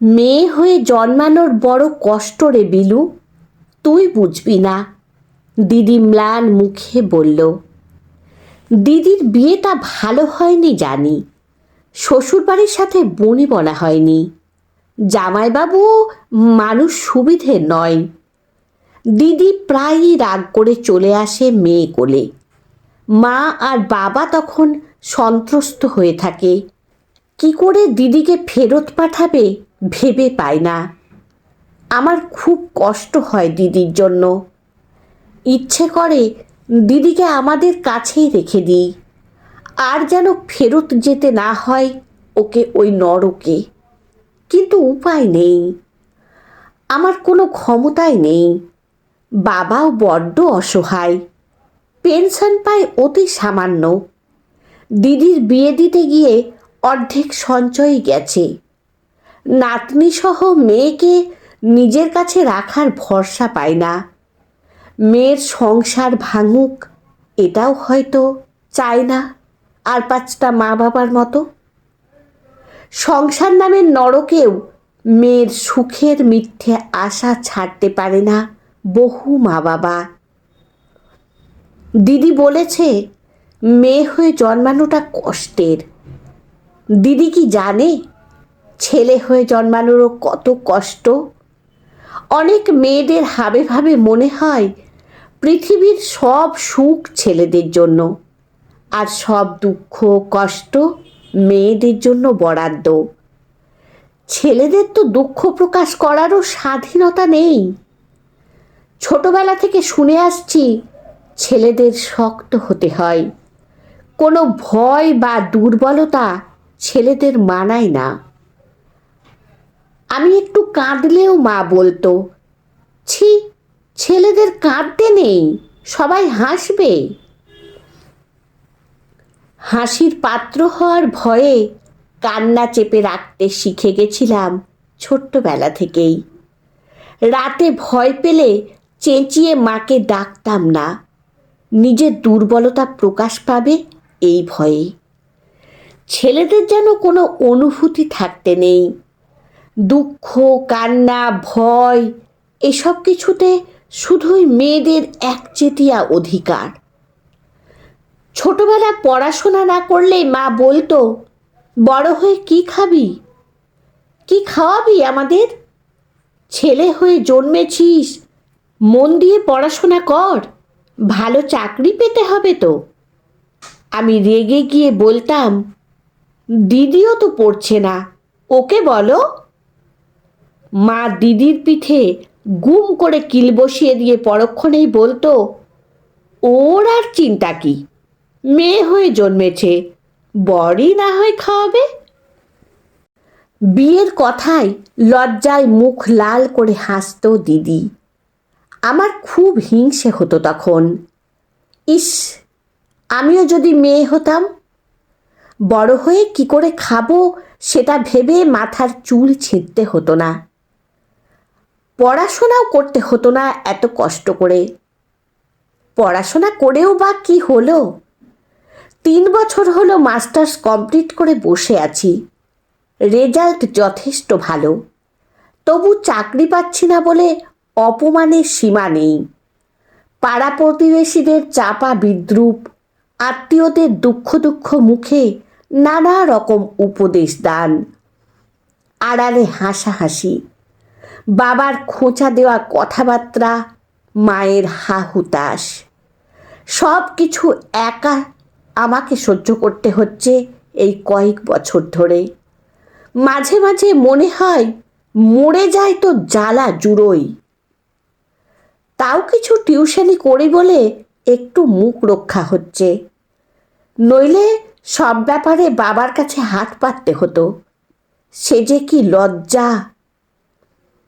মেয়ে হয়ে জন্মানোর বড় কষ্ট রে বিলু। তুই বুঝবি না। দিদি ম্লান মুখে বলল, দিদির বিয়েটা ভালো হয়নি জানি। শ্বশুরবাড়ির সাথে বনি বলা হয়নি। জামাইবাবু মানুষ সুবিধে নয়। দিদি প্রায়ই রাগ করে চলে আসে মেয়ে কোলে। মা আর বাবা তখন সন্ত্রস্ত হয়ে থাকে। কি করে দিদিকে ফেরত পাঠাবে ভেবে পায় না। আমার খুব কষ্ট হয় দিদির জন্য। ইচ্ছে করে দিদিকে আমাদের কাছেই রেখে দিই। আর যেন ফেরত যেতে না হয় ওকে ওই নরকে। কিন্তু উপায় নেই। আমার কোনো ক্ষমতাই নেই। বাবাও বড্ড অসহায়। পেনশন পায় অতি সামান্য। দিদির বিয়ে দিতে গিয়ে অর্ধেক সঞ্চয় গেছে। নাতনি সহ মেয়েকে নিজের কাছে রাখার ভরসা পায় না। মেয়ের সংসার ভাঙুক, এটাও হয়তো চায় না আর পাঁচটা মা বাবার মতো। সংসার নামের নরকেও মেয়ের সুখের মিথ্যে আশা ছাড়তে পারে না বহু মা বাবা দিদি বলেছে, মেয়ে হয়ে জন্মানোটা কষ্টের। দিদি কি জানে ছেলে হয়ে জন্মানোরও কত কষ্ট। অনেক মেয়েদের হাবে ভাবে মনে হয় পৃথিবীর সব সুখ ছেলেদের জন্য আর সব দুঃখ, কষ্ট মেয়েদের জন্য বরাদ্দ। ছেলেদের তো দুঃখ প্রকাশ করারও স্বাধীনতা নেই। ছোটবেলা থেকে শুনে আসছি ছেলেদের শক্ত হতে হয়। কোনো ভয় বা দুর্বলতা ছেলেদের মানায় না। আমি একটু কাঁদলেও মা বলতো, ছি, ছেলেদের কাঁদতে নেই, সবাই হাসবে। হাসির পাত্র হওয়ার ভয়ে কান্না চেপে রাখতে শিখে গেছিলাম ছোট্টবেলা থেকেই। রাতে ভয় পেলে চেঁচিয়ে মাকে ডাকতাম না, নিজের দুর্বলতা প্রকাশ পাবে এই ভয়ে। ছেলেদের যেন কোনো অনুভূতি থাকতে নেই দুঃখ, কান্না, ভয়, এসব কিছুতে শুধুই মেয়েদের একচেটিয়া অধিকার। ছোটবেলা পড়াশোনা না করলে মা বলতো, বড় হয়ে কি খাবি? কি খাওয়াবি আমাদের? ছেলে হয়ে জন্মেছিস, মন দিয়ে পড়াশোনা কর, ভালো চাকরি পেতে হবে তো। আমি রেগে গিয়ে বলতাম, দিদিও তো পড়ছে না, ওকে বলো। মা দিদির পিঠে গুম করে কিল বসিয়ে দিয়ে পরক্ষণেই বলতো, ওর আর চিন্তা কি? মেয়ে হয়ে জন্মেছে বড়ই না হয় খাওয়াবে? বিয়ের কথায় লজ্জায় মুখ লাল করে হাসত দিদি। আমার খুব হিংসে হতো তখন। ইস, আমিও যদি মেয়ে হতাম, বড় হয়ে কি করে খাব সেটা ভেবে মাথার চুল ছিঁড়তে হতো না। পড়াশোনাও করতে হতো না এত কষ্ট করে। পড়াশোনা করেও বা কি হলো? তিন বছর হলো মাস্টার্স কমপ্লিট করে বসে আছি। রেজাল্ট যথেষ্ট ভালো। তবু চাকরি পাচ্ছি না বলে অপমানের সীমা নেই। পাড়া প্রতিবেশীদের চাপা বিদ্রুপ, আত্মীয়দের দুঃখ দুঃখ মুখে নানা রকম উপদেশ দান। আড়ালে হাসাহাসি। বাবার খোঁচা দেওয়া কথাবার্তা, মায়ের হা হুতাশ। সব কিছু একা আমাকে সহ্য করতে হচ্ছে এই কয়েক বছর ধরে। মাঝে মাঝে মনে হয় মরে যায় তো জ্বালা জুড়োই। তাও কিছু টিউশনি করি বলে একটু মুখ রক্ষা হচ্ছে। নইলে সব ব্যাপারে বাবার কাছে হাত পাততে হতো। সে যে কি লজ্জা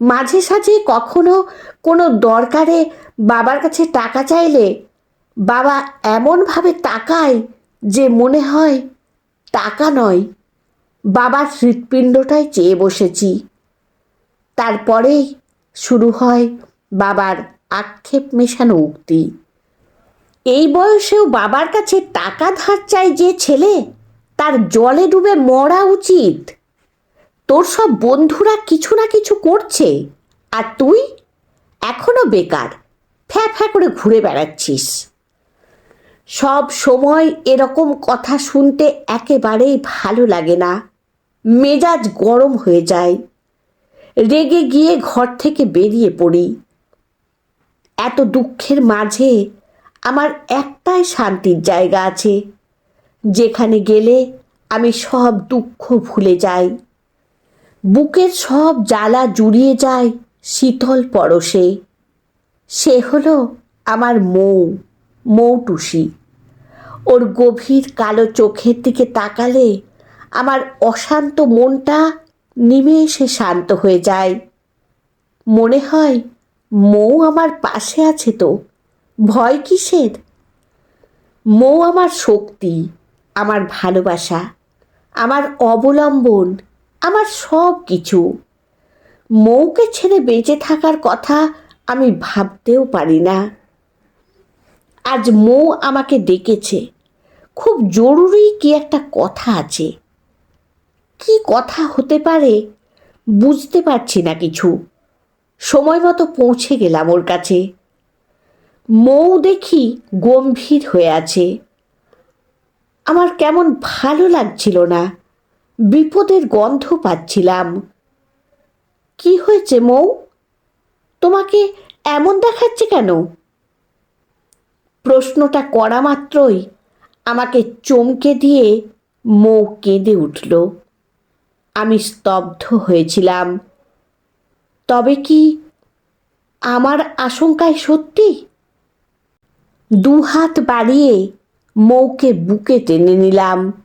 মাঝে সাঝে কখনো কোনো দরকারে বাবার কাছে টাকা চাইলে বাবা এমনভাবে তাকায় যে মনে হয় টাকা নয়। বাবার হৃৎপিণ্ডটাই চেয়ে বসেছি। তারপরেই শুরু হয় বাবার আক্ষেপ মেশানো উক্তি। এই বয়সেও বাবার কাছে টাকা ধার চাই যে ছেলে, তার জলে ডুবে মরা উচিত। তোর সব বন্ধুরা কিছু না কিছু করছে। আর তুই? এখনও বেকার। ফ্যা ফ্যা করে ঘুরে বেড়াচ্ছিস। সব সময় এরকম কথা শুনতে একেবারেই ভালো লাগে না। মেজাজ গরম হয়ে যায়। রেগে গিয়ে ঘর থেকে বেরিয়ে পড়ি। এত দুঃখের মাঝে আমার একটাই শান্তির জায়গা আছে। যেখানে গেলে আমি সব দুঃখ ভুলে যাই। বুকের সব জ্বালা জুড়িয়ে যায় শীতল পরশে। সে হলো আমার মৌ, মৌটুসি। ওর গভীর কালো চোখের দিকে তাকালে আমার অশান্ত মনটা নিমেষে শান্ত হয়ে যায়। মনে হয় মৌ আমার পাশে আছে তো, ভয় কিসের? মৌ আমার শক্তি, আমার ভালোবাসা, আমার অবলম্বন আমার সব কিছু। মৌকে ছেড়ে বেঁচে থাকার কথা আমি ভাবতেও পারি না। আজ মৌ আমাকে ডেকেছে। খুব জরুরি কি একটা কথা আছে। কি কথা হতে পারে বুঝতে পারছি না কিছু। সময় মতো পৌঁছে গেলাম ওর কাছে। মৌ দেখি গম্ভীর হয়ে আছে। আমার কেমন ভালো লাগছিল না। বিপদের গন্ধ পাচ্ছিলাম। কি হয়েছে মৌ? তোমাকে এমন দেখাচ্ছে কেন? প্রশ্নটা করা মাত্রই আমাকে চমকে দিয়ে মৌ কেঁদে উঠল। আমি স্তব্ধ হয়েছিলাম। তবে কি আমার আশঙ্কায় সত্যি? দু হাত বাড়িয়ে মৌকে বুকে টেনে নিলাম।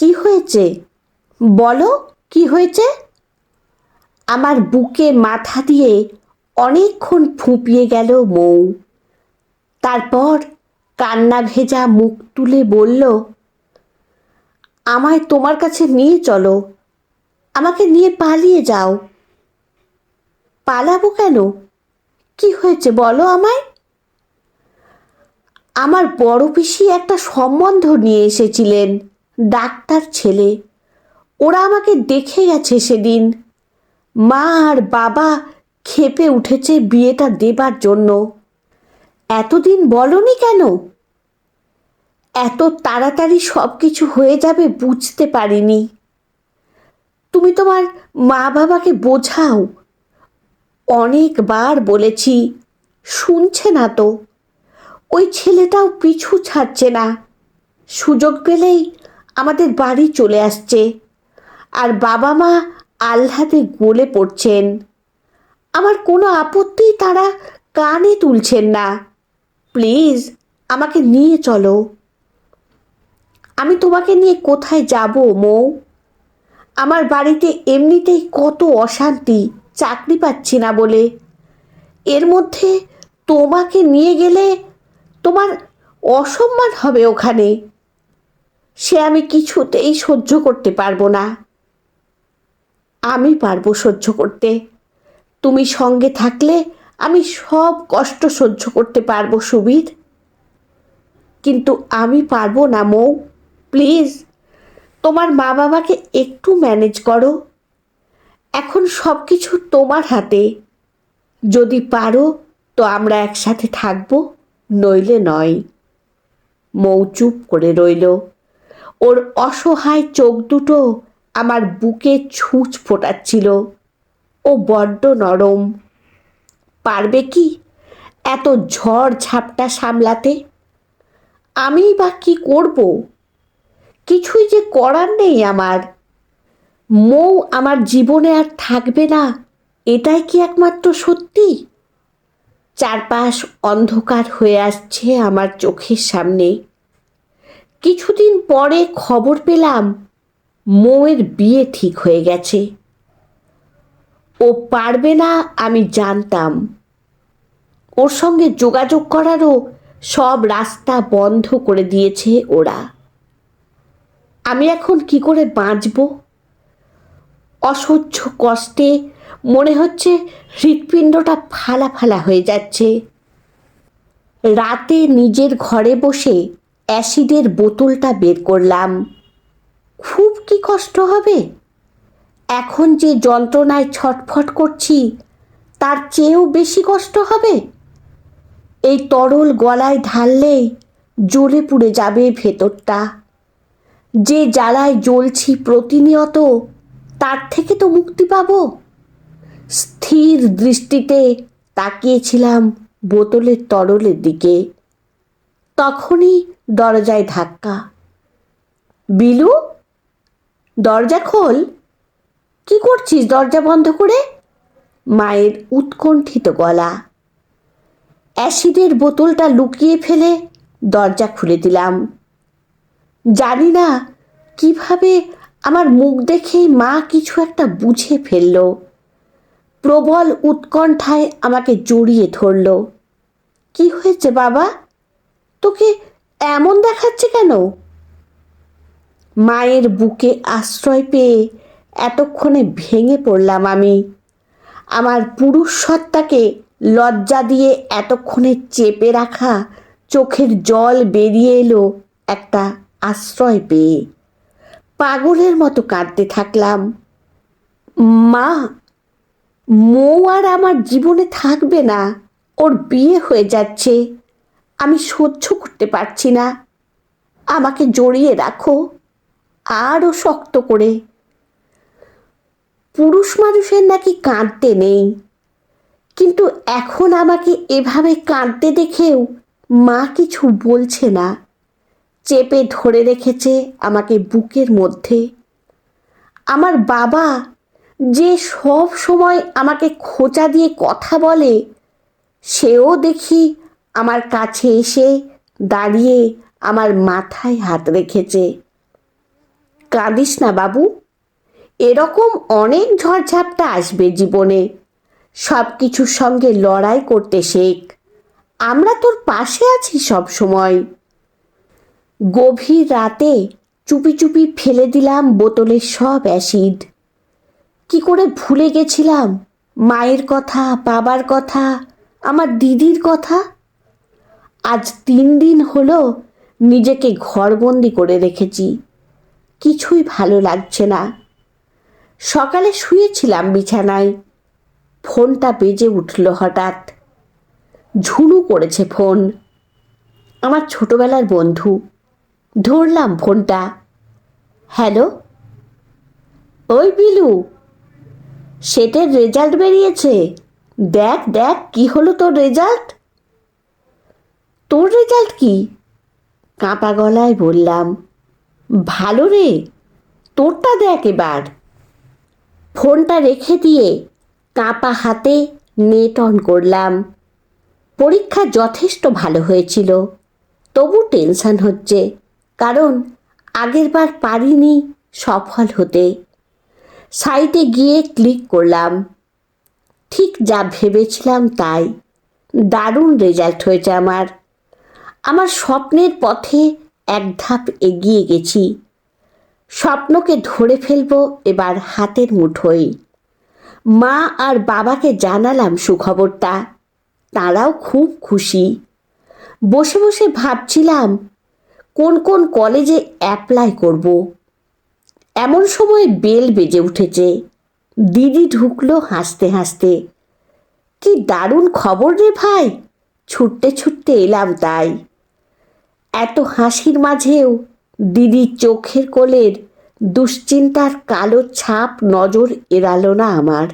কি হয়েছে? বলো, কি হয়েছে? আমার বুকে মাথা দিয়ে অনেকক্ষণ ফুঁপিয়ে গেল মৌ। তারপর কান্না ভেজা মুখ তুলে বলল, আমায় তোমার কাছে নিয়ে চলো। আমাকে নিয়ে পালিয়ে যাও। পালাবো কেন? কি হয়েছে বলো আমায়? আমার বড় পিসি একটা সম্বন্ধ নিয়ে এসেছিলেন। ডাক্তার ছেলে, ওরা আমাকে দেখে গেছে সেদিন। মা আর বাবা খেপে উঠেছে বিয়েটা দেবার জন্য। এতদিন বলনি কেন? এত তাড়াতাড়ি সব কিছু হয়ে যাবে বুঝতে পারিনি। তুমি তোমার মা বাবাকে বোঝাও। অনেকবার বলেছি, শুনছে না তো। ওই ছেলেটাও পিছু ছাড়ছে না। সুযোগ পেলেই আমাদের বাড়ি চলে আসছে। আর বাবা মা আহ্লাদে গলে পড়ছেন। আমার কোনো আপত্তি তারা কানে তুলছেন না। প্লিজ, আমাকে নিয়ে চলো। আমি তোমাকে নিয়ে কোথায় যাব, মৌ? আমার বাড়িতে এমনিতেই কত অশান্তি, চাকরি পাচ্ছি না বলে। এর মধ্যে তোমাকে নিয়ে গেলে তোমার অসম্মান হবে ওখানে। সে আমি কিছুতেই সহ্য করতে পারব না। আমি পারব সহ্য করতে। তুমি সঙ্গে থাকলে আমি সব কষ্ট সহ্য করতে পারব, সুবীর। কিন্তু আমি পারব না, মৌ। প্লিজ, তোমার মা বাবাকে একটু ম্যানেজ করো। এখন সব কিছু তোমার হাতে। যদি পারো, তো আমরা একসাথে থাকব, নইলে নয়। মৌ চুপ করে রইল। ওর অসহায় চোখ দুটো আমার বুকে ছুঁচ ফোটাচ্ছিল। ও বড্ড নরম। পারবে কি এত ঝড় ঝাপটা সামলাতে? আমি বা কি করব? কিছুই যে করার নেই আমার। মৌ আমার জীবনে আর থাকবে না, এটাই কি একমাত্র সত্যি? চারপাশ অন্ধকার হয়ে আসছে আমার চোখের সামনে। কিছুদিন পরে খবর পেলাম, মৌয়ের বিয়ে ঠিক হয়ে গেছে। ও পারবে না আমি জানতাম। ওর সঙ্গে যোগাযোগ করারও সব রাস্তা বন্ধ করে দিয়েছে ওরা। আমি এখন কি করে বাঁচব? অসহ্য কষ্টে মনে হচ্ছে হৃৎপিণ্ডটা ফালা ফালা হয়ে যাচ্ছে। রাতে নিজের ঘরে বসে অ্যাসিডের বোতলটা বের করলাম। খুব কি কষ্ট হবে? এখন যে যন্ত্রণায় ছটফট করছি, তার চেয়েও বেশি কষ্ট হবে? এই তরল গলায় ঢাললেই জ্বলে পুড়ে যাবে ভেতরটা। যে জ্বালায় জ্বলছি প্রতিনিয়ত, তার থেকে তো মুক্তি পাবো। স্থির দৃষ্টিতে তাকিয়েছিলাম বোতলের তরলের দিকে। তখনই দরজায় ধাক্কা। বিলু, দরজা খোল। কি করছিস দরজা বন্ধ করে? মায়ের উৎকণ্ঠিত গলা। অ্যাসিডের বোতলটা লুকিয়ে ফেলে দরজা খুলে দিলাম। জানি না কীভাবে আমার মুখ দেখেই মা কিছু একটা বুঝে ফেলল। প্রবল উৎকণ্ঠায় আমাকে জড়িয়ে ধরল। কি হয়েছে বাবা? তোকে এমন দেখাচ্ছে কেন? মায়ের বুকে আশ্রয় পেয়ে এতক্ষণে ভেঙে পড়লাম আমি। আমার পুরুষ সত্তাকে লজ্জা দিয়ে এতক্ষণে চেপে রাখা চোখের জল বেরিয়ে এলো একটা আশ্রয় পেয়ে। পাগলের মতো কাঁদতে থাকলাম। মা, মৌ আর আমার জীবনে থাকবে না, ওর বিয়ে হয়ে যাচ্ছে। আমি সহ্য করতে পারছি না। আমাকে জড়িয়ে রাখো, আরও শক্ত করে। পুরুষ মানুষের নাকি কাঁদতে নেই, কিন্তু এখন আমাকে এভাবে কাঁদতে দেখেও মা কিছু বলছে না। চেপে ধরে রেখেছে আমাকে বুকের মধ্যে। আমার বাবা যে সব সময় আমাকে খোঁচা দিয়ে কথা বলে, সেও দেখি আমার কাছে এসে দাঁড়িয়ে আমার মাথায় হাত রেখেছে। কাঁদিস না বাবু। এরকম অনেক ঝড়ঝাপটা আসবে জীবনে। সব কিছুর সঙ্গে লড়াই করতে শেখ। আমরা তোর পাশে আছি সব সময় গভীর রাতে চুপি চুপি ফেলে দিলাম বোতলের সব অ্যাসিড। কি করে ভুলে গেছিলাম? মায়ের কথা, বাবার কথা, আমার দিদির কথা? আজ তিন দিন হলো নিজেকে ঘরবন্দি করে রেখেছি। কিছুই ভালো লাগছে না। সকালে শুয়েছিলাম বিছানায়। ফোনটা বেজে উঠল হঠাৎ। ঝুনু করেছে ফোন। আমার ছোটবেলার বন্ধু। ধরলাম ফোনটা। হ্যালো? ওই বিলু। সেটের রেজাল্ট বেরিয়েছে। দেখ দেখ, কি হলো তোর রেজাল্ট? তোর রেজাল্ট কি? কাঁপা গলায় বললাম, ভালো রে, তোরটা দেখ এবার। ফোনটা রেখে দিয়ে কাঁপা হাতে নেট অন করলাম। পরীক্ষা যথেষ্ট ভালো হয়েছিল, তবু টেনশন হচ্ছে, কারণ আগেরবার পারিনি সফল হতে। সাইটে গিয়ে ক্লিক করলাম। ঠিক যা ভেবেছিলাম তাই, দারুণ রেজাল্ট হয়েছে আমার। আমার স্বপ্নের পথে এক ধাপ এগিয়ে গেছি। স্বপ্নকে ধরে ফেলব এবার হাতের মুঠোয়। মা আর বাবাকে জানালাম সুখবরটা। তারাও খুব খুশি। বসে বসে ভাবছিলাম, কোন কোন কলেজে অ্যাপ্লাই করব? এমন সময় বেল বেজে উঠেছে। দিদি ঢুকলো হাসতে হাসতে। কি দারুণ খবর রে ভাই, ছুটতে ছুটতে এলাম তাই। এত হাসির মাঝেও দিদির চোখের কোলের দুশ্চিন্তার কালো ছাপ নজর এড়ালো না আমার।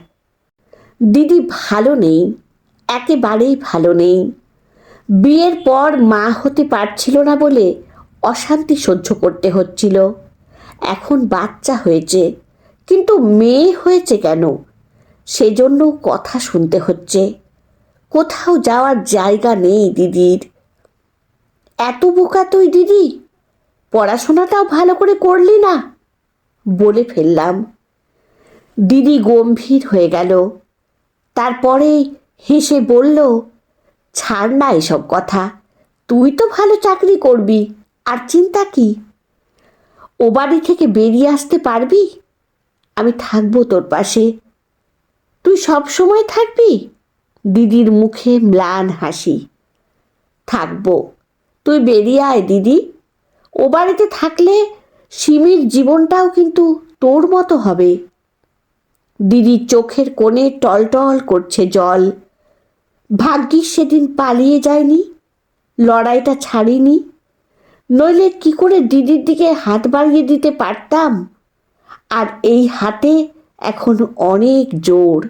দিদি ভালো নেই, একেবারেই ভালো নেই। বিয়ের পর মা হতে পারছিল না বলে অশান্তি সহ্য করতে হচ্ছিল। এখন বাচ্চা হয়েছে, কিন্তু মেয়ে হয়েছে কেন? সেজন্য কথা শুনতে হচ্ছে। কোথাও যাওয়ার জায়গা নেই দিদির। এত বোকা তুই, দিদি? পড়াশোনাটাও ভালো করে করলি না? বলে ফেললাম। দিদি গম্ভীর হয়ে গেল। তারপরে হেসে বলল, ছাড় না এসব কথা। তুই তো ভালো চাকরি করবি, আর চিন্তা কি? ও বাড়ি থেকে বেরিয়ে আসতে পারবি? আমি থাকব তোর পাশে। তুই সব সময় থাকবি? দিদির মুখে ম্লান হাসি। থাকব। তুই বেরিয়ে আয়, দিদি। ও বাড়িতে থাকলে সিমির জীবনটাও কিন্তু তোর মতো হবে। দিদির চোখের কোণে টলটল করছে জল। ভাগ্যিস সেদিন পালিয়ে যায়নি, লড়াইটা ছাড়িনি। নইলে কি করে দিদির দিকে হাত বাড়িয়ে দিতে পারতাম? আর এই হাতে এখন অনেক জোর।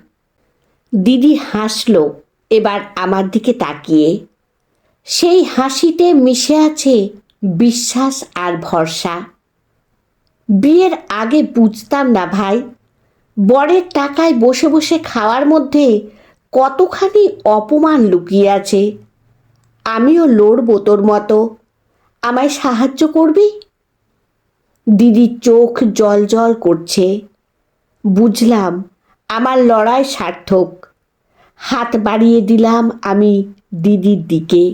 দিদি হাসলো, এবার আমার দিকে তাকিয়ে। সেই হাসিতে মিশে আছে বিশ্বাস আর ভরসা। বিয়ের আগে বুঝতাম না ভাই, বরের টাকায় বসে বসে খাওয়ার মধ্যে কতখানি অপমান লুকিয়ে আছে। আমিও লড়বো তোর মতো, আমায় সাহায্য করবি? দিদির চোখ জল জল করছে। বুঝলাম আমার লড়াই সার্থক, হাত বাড়িয়ে দিলাম আমি দিদির দিকে।